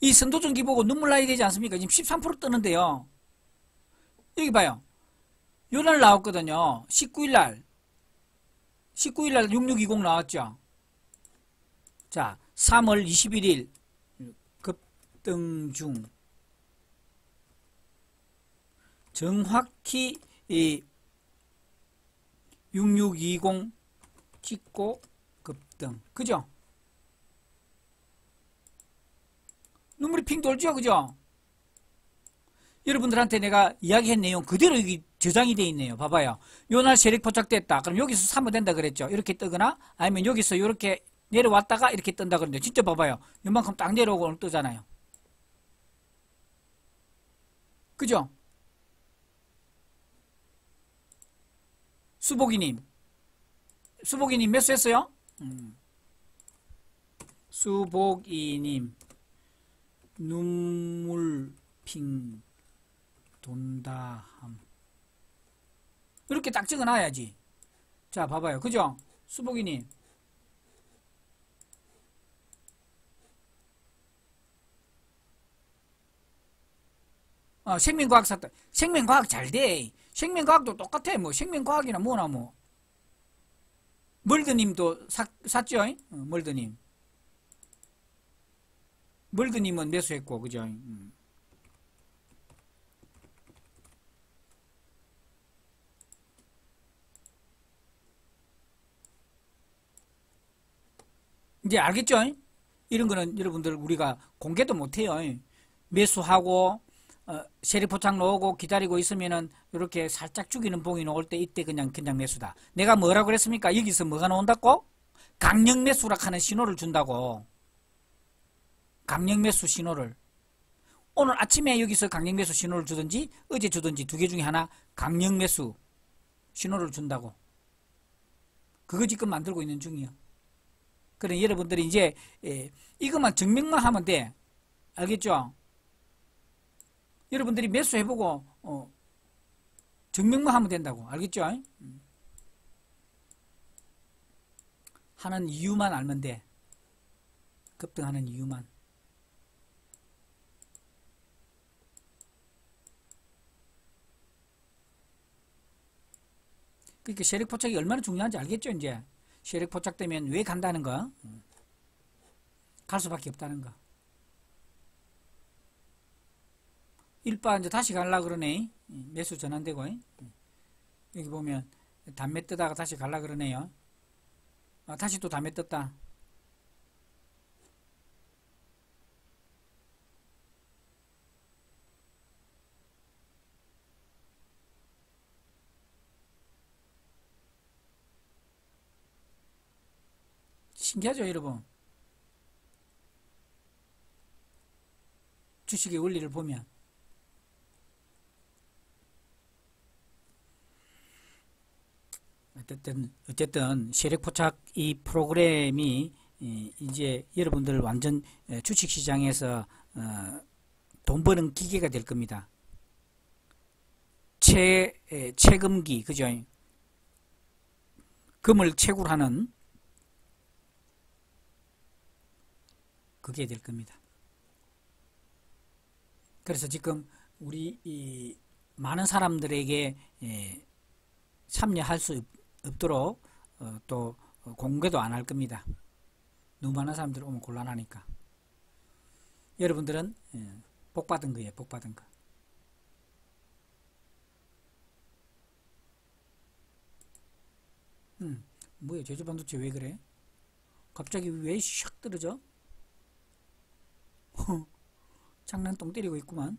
이 선도전기 보고 눈물 나야 되지 않습니까? 지금 13% 뜨는데요. 여기 봐요. 요날 나왔거든요. 19일날. 19일날 6620 나왔죠. 자, 3월 21일 급등 중. 정확히 이 6620 찍고 급등. 그죠? 눈물이 핑 돌죠? 그죠? 여러분들한테 내가 이야기한 내용 그대로 여기 저장이 돼 있네요. 봐봐요. 요날 세력 포착됐다. 그럼 여기서 사면 된다 그랬죠. 이렇게 뜨거나 아니면 여기서 이렇게 내려왔다가 이렇게 뜬다 그랬는데 진짜 봐봐요. 요만큼 딱 내려오고 뜨잖아요. 그죠? 수복이님. 수복이님 몇 수 했어요? 음. 수복이님. 눈물 핑 돈다 함. 이렇게 딱 적어 놔야지. 자, 봐봐요. 그죠? 수복이님. 어, 생명과학 샀다. 생명과학 잘 돼. 생명과학도 똑같아. 뭐, 생명과학이나 뭐나 뭐. 멀드님도 사, 샀죠? 어, 멀드님. 멀드님은 매수했고, 그죠? 음. 이제 알겠죠? 이런 거는 여러분들 우리가 공개도 못해요. 매수하고 어, 세리 포착 놓고 기다리고 있으면은 이렇게 살짝 죽이는 봉이 나올 때 이때 그냥 그냥 매수다. 내가 뭐라고 그랬습니까? 여기서 뭐가 나온다고? 강력 매수락 하는 신호를 준다고. 강력 매수 신호를. 오늘 아침에 여기서 강력 매수 신호를 주든지 어제 주든지 두 개 중에 하나 강력 매수 신호를 준다고. 그거 지금 만들고 있는 중이요. 그래 여러분들이 이제 예, 이것만 증명만 하면 돼. 알겠죠? 여러분들이 매수해보고 어, 증명만 하면 된다고. 알겠죠? 음. 하는 이유만 알면 돼. 급등하는 이유만. 그러니까 세력 포착이 얼마나 중요한지 알겠죠, 이제? 세력 포착되면 왜 간다는 거? 음. 갈 수밖에 없다는 거. 일바 이제 다시 갈라 그러네. 매수 전환되고. 여기 보면 담배 뜨다가 다시 갈라 그러네요. 아, 다시 또 담배 떴다. 신기하죠, 여러분? 주식의 원리를 보면. 어쨌든, 어쨌든, 세력 포착 이 프로그램이 이제 여러분들 완전 주식 시장에서 어, 돈 버는 기계가 될 겁니다. 채, 채금기, 그죠? 금을 채굴하는 그게 될 겁니다. 그래서 지금 우리 많은 사람들에게 예, 참여할 수 없 도록 어, 또 공개도 안 할 겁니다. 너무 많은 사람들 오면 곤란하니까. 여러분들은 예, 복 받은 거예요. 복 받은 거. 음, 뭐야 제주 반도체 왜 그래? 갑자기 왜 샥 떨어져? 장난똥 때리고 있구만.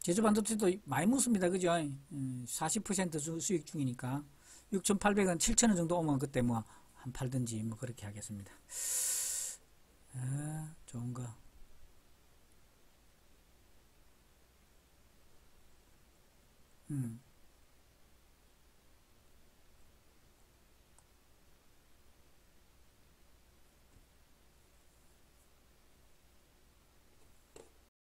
제주반도체도 많이 묻습니다. 그죠? 40% 음, 수익 중이니까. 6,800원, 7,000원 정도 오면 그때 뭐, 한 팔든지 뭐 그렇게 하겠습니다.